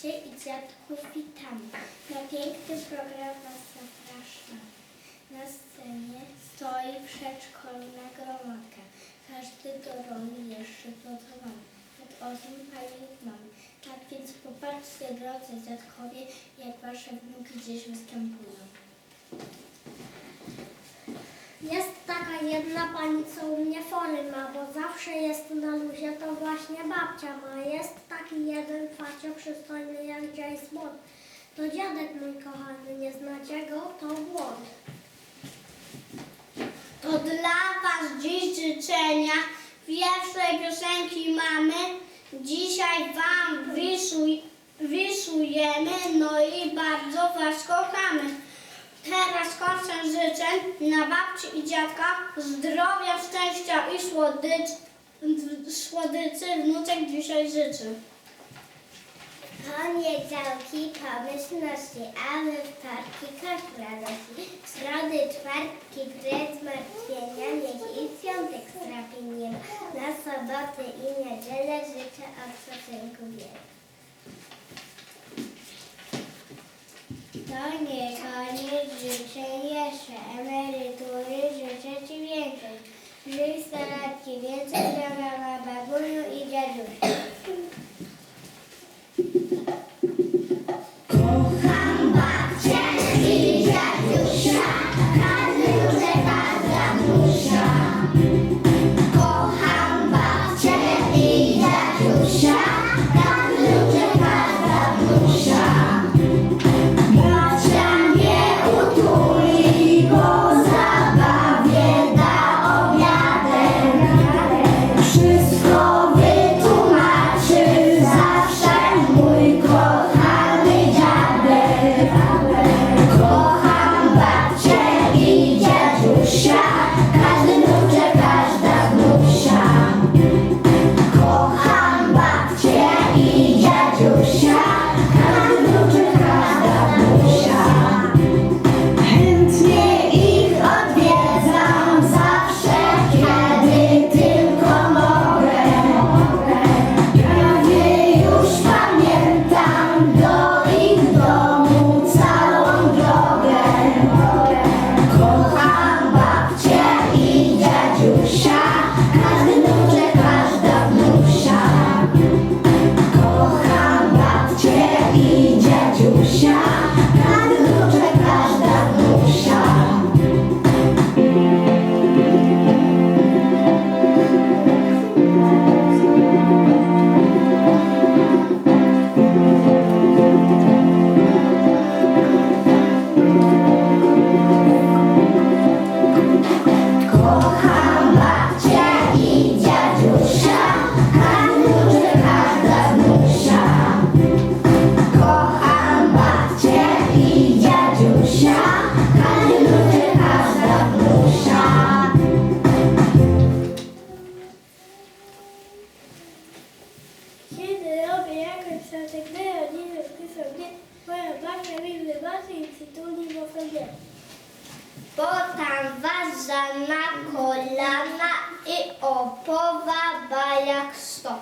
babcie i dziadków witamy. Na piękny program Was. Na scenie stoi przedszkolna gromadka. Każdy do roli jeszcze dodawany. Nad osiem paniek mamy. Tak więc popatrzcie, drodzy dziadkowie, jak Wasze wnuki gdzieś występują. Jest taka jedna pani, co u mnie fory ma, bo zawsze jest na luzie, to właśnie babcia ma. Jest taki jeden facio przystojny jak Jace Bond. To dziadek mój kochany, nie znacie go? To błąd. To dla Was dziś życzenia pierwszej piosenki mamy. Dzisiaj Wam wyszuj, wyszujemy, no i bardzo Was kochamy. Teraz kończę życzeń na babci i dziadka zdrowia, szczęścia i słodycz, słodyczy wnuczek dzisiaj życzy. Poniedziałki, pomyślności, a we wtorki kosz radości. W środy, czwartki, kres zmartwienia, niech i w piątek strapi nie ma. Na soboty i niedzielę życzę odpoczynku wiele. To nie koniec życzeń jeszcze, emerytury życzę Ci więcej. Żyj staratki więcej, mnie, moja babcia mi i przytuli do sobie. Potam was za na kolana i opowa bajak sto.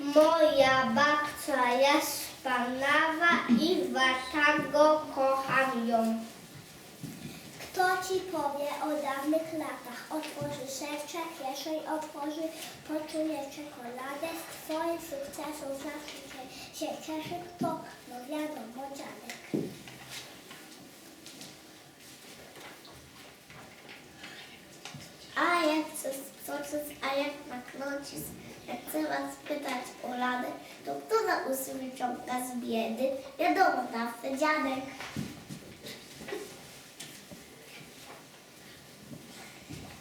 Moja babcia jest panawa i go kocham ją. Kto ci powie o dawnych latach? Otworzy serce, kieszeń otworzy, poczuje czekoladę. Z twoich sukcesów zawsze się, się cieszy. Kto? No wiadomo, dziadek. A jak chcę skoczyć, a jak naknąć, jak chcę was pytać o radę, to kto na usy wyciąga z biedy? Wiadomo, zawsze dziadek.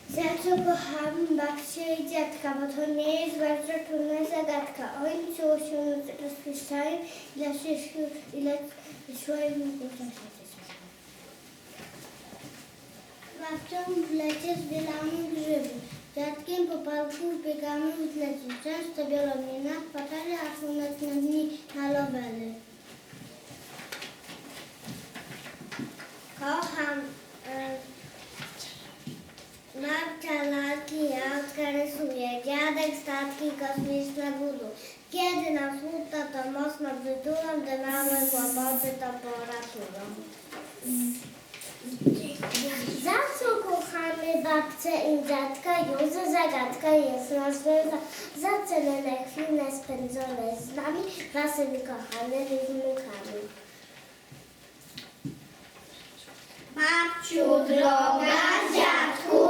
Za co kocham babcię i dziadka, bo to nie jest bardzo trudna zagadka. Oni czuło się rozpieszczają i dla wszystkich, i dla swoich wnuków też Babcią w lecie zbieramy grzyby. Dziadkiem po parku biegamy w lecie. Często biorą mnie na spacery, a słoneczne dni na. Kocham e, Babcia lalki, ja rysuję. Dziadek statki kosmiczne budu. Kiedy nam smutno, to mocno wytulą, gdy mamy kłopoty, to poratują. Za co kochamy babcię i dziadka, już zagadka jest rozwiązana. Za cenne chwile spędzone z nami, waszymi kochanymi wnukami. Babciu droga, dziadku